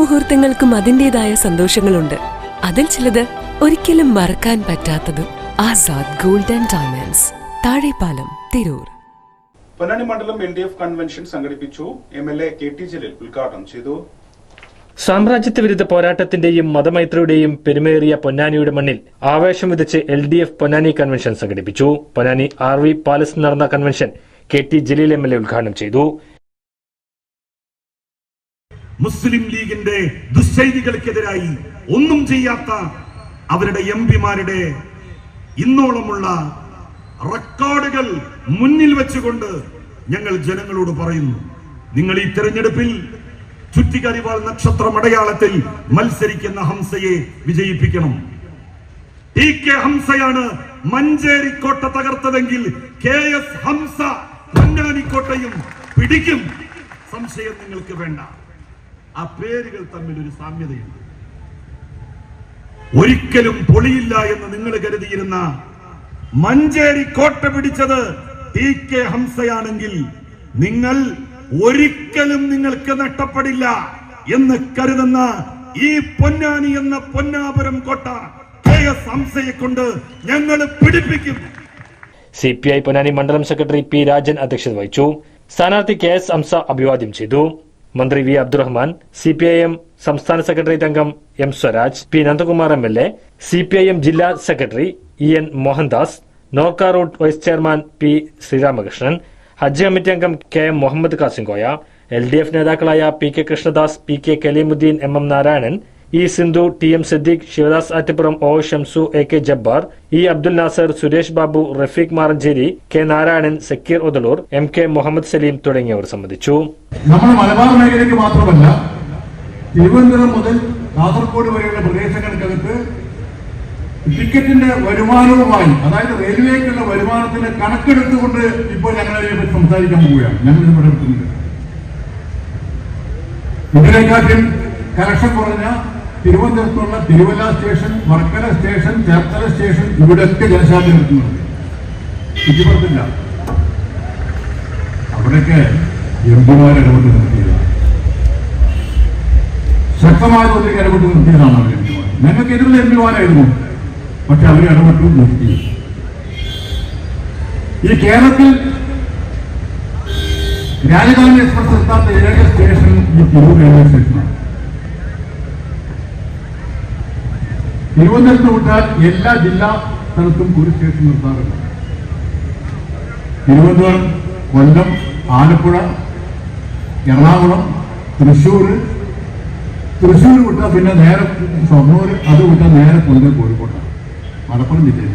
മുഹൂർത്തങ്ങൾക്കും അതിന്റെതായ സന്തോഷങ്ങളുണ്ട്. അതിൽ ചിലത് ഒരിക്കലും മറക്കാൻ പറ്റാത്തതും Azad golden and diamonds Thazhepalam Tirur. Ponnani മണ്ഡലം എൽ ഡി എഫ് കൺവെൻഷൻ സംഘടിപ്പിച്ചു. M L A K T Jaleel ഉദ്ഘാടനം ചെയ്തു. സാമ്രാജ്യത്വ വിരുദ്ധ പോരാട്ടത്തിന്റെയും മതമൈത്രിയുടെയും പെരുമേറിയ പൊന്നാനിയുടെ മണ്ണിൽ ആവേശം വിതച്ച് L D F Ponnani convention സംഘടിപ്പിച്ചു. പൊന്നാനി ആർ വി പാലസ് നടന്ന convention K T Jaleel M L A ഉദ്ഘാടനം ചെയ്തു. മുസ്ലിം ലീഗിന്റെ ദുശ്ചൈതികൾക്കെതിരായി ഒന്നും ചെയ്യാത്ത അവരുടെ എം പിമാരുടെ ഇന്നോളമുള്ള റെക്കോർഡുകൾ മുന്നിൽ വെച്ചുകൊണ്ട് ഞങ്ങൾ ജനങ്ങളോട് പറയുന്നു. നിങ്ങൾ ഈ തെരഞ്ഞെടുപ്പിൽ ചുറ്റിക്കരിവാൾ നക്ഷത്രം അടയാളത്തിൽ മത്സരിക്കുന്ന ഹംസയെ വിജയിപ്പിക്കണം. ടി കെ ഹംസയാണ് മഞ്ചേരി കോട്ട തകർത്തതെങ്കിൽ കെ എസ് ഹംസ പൊന്നാനിക്കോട്ടയും പിടിക്കും. സംശയം നിങ്ങൾക്ക് വേണ്ട. ആ പേരുകൾ തമ്മിൽ ഒരു സാമ്യതയുണ്ട്. ഒരിക്കലും പൊളിയില്ല എന്ന് നിങ്ങൾ കരുതിയിരുന്ന മഞ്ചേരി കോട്ട പിടിച്ചത് ടി കെ ഹംസയാണെങ്കിൽ നിങ്ങൾ ഒരിക്കലും നിങ്ങൾക്ക് നഷ്ടപ്പെടില്ല എന്ന് കരുതുന്ന ഈ പൊന്നാനി എന്ന പൊന്നാപുരം കോട്ട കെ എസ് ഹംസയെ കൊണ്ട് ഞങ്ങൾ പിടിപ്പിക്കും. സി പി ഐ പൊന്നാനി മണ്ഡലം സെക്രട്ടറി പി രാജൻ അധ്യക്ഷത വഹിച്ചു. സ്ഥാനാർത്ഥി കെ എസ് ഹംസ അഭിവാദ്യം ചെയ്തു. മന്ത്രി V Abdurahman C P I M സംസ്ഥാന സെക്രട്ടേറിയറ്റ് അംഗം M Swaraj P Nandakumar M L A C P I M ജില്ലാ secretary E N Mohandas Norka root vice chairman P Sreeramakrishnan Hajj committee അംഗം K M Muhammad Kasimkoya L D F നേതാക്കളായ P K Krishnadas P K Kaleemuddin M M Narayanan E Sindhu T M Siddique Sivadas Attupuram O Shamsu A K Jabbar E Abdul Nasar Suresh Babu Rafeeq Maranchery K Narayanan Sakeer Othalur M K Muhammad Saleem തുടങ്ങിയവർ സംബന്ധിച്ചു. നമ്മൾ മലബാർ മേഖലയ്ക്ക് മാത്രമല്ല തിരുവനന്തപുരം മുതൽ കാസർഗോഡ് വരെയുള്ള പ്രദേശങ്ങൾക്കകത്ത് ടിക്കറ്റിന്റെ വരുമാനവുമായി അതായത് റെയിൽവേക്കുള്ള വരുമാനത്തിന്റെ കണക്കെടുത്തുകൊണ്ട് ഇപ്പോൾ അതിനെപ്പറ്റി സംസാരിക്കാൻ പോവുകയാണ്. ഞങ്ങൾ ഇത് പലർത്തുന്നുണ്ട് ഇതിനെക്കാട്ടും കലക്ഷൻ കുറഞ്ഞ തിരുവനന്തപുരത്തുള്ള Thiruvalla station Varkala station Cherthala station ഇവിടെയൊക്കെ ജനശാന്തി നിർത്തുന്നുണ്ട് ഇതുപുറത്തില്ല അവിടെയൊക്കെ എംപിമാരെ ഇടപെട്ട് നിർത്തിയതാണ്. ശക്തമായ തോതിൽ ഇടപെട്ട് നിർത്തിയതാണ് അവർ ഞങ്ങൾക്ക് എതിരുള്ള എംപിമാരായിരുന്നു പക്ഷെ അവർ ഇടപെട്ടു നിർത്തി. ഈ കേരളത്തിൽ രാജധാനി എക്സ്പ്രസ് എത്താത്ത ഏക സ്റ്റേഷൻ ഈ തിരൂർ റെയിൽവേ സ്റ്റേഷനാണ്. തിരുവനന്തപുരത്ത് വിട്ടാൽ എല്ലാ ജില്ലാ സ്ഥലത്തും പോലീസ് സ്റ്റേഷൻ നിർത്താറുണ്ട് തിരുവനന്തപുരം കൊല്ലം ആലപ്പുഴ എറണാകുളം തൃശ്ശൂർ. തൃശ്ശൂർ വിട്ടാൽ പിന്നെ നേരെ ഷൊർണൂർ അത് വിട്ടാൽ നേരെ പൊതുവെ കോഴിക്കോട്ടാണ് മലപ്പുറം ജില്ലയിൽ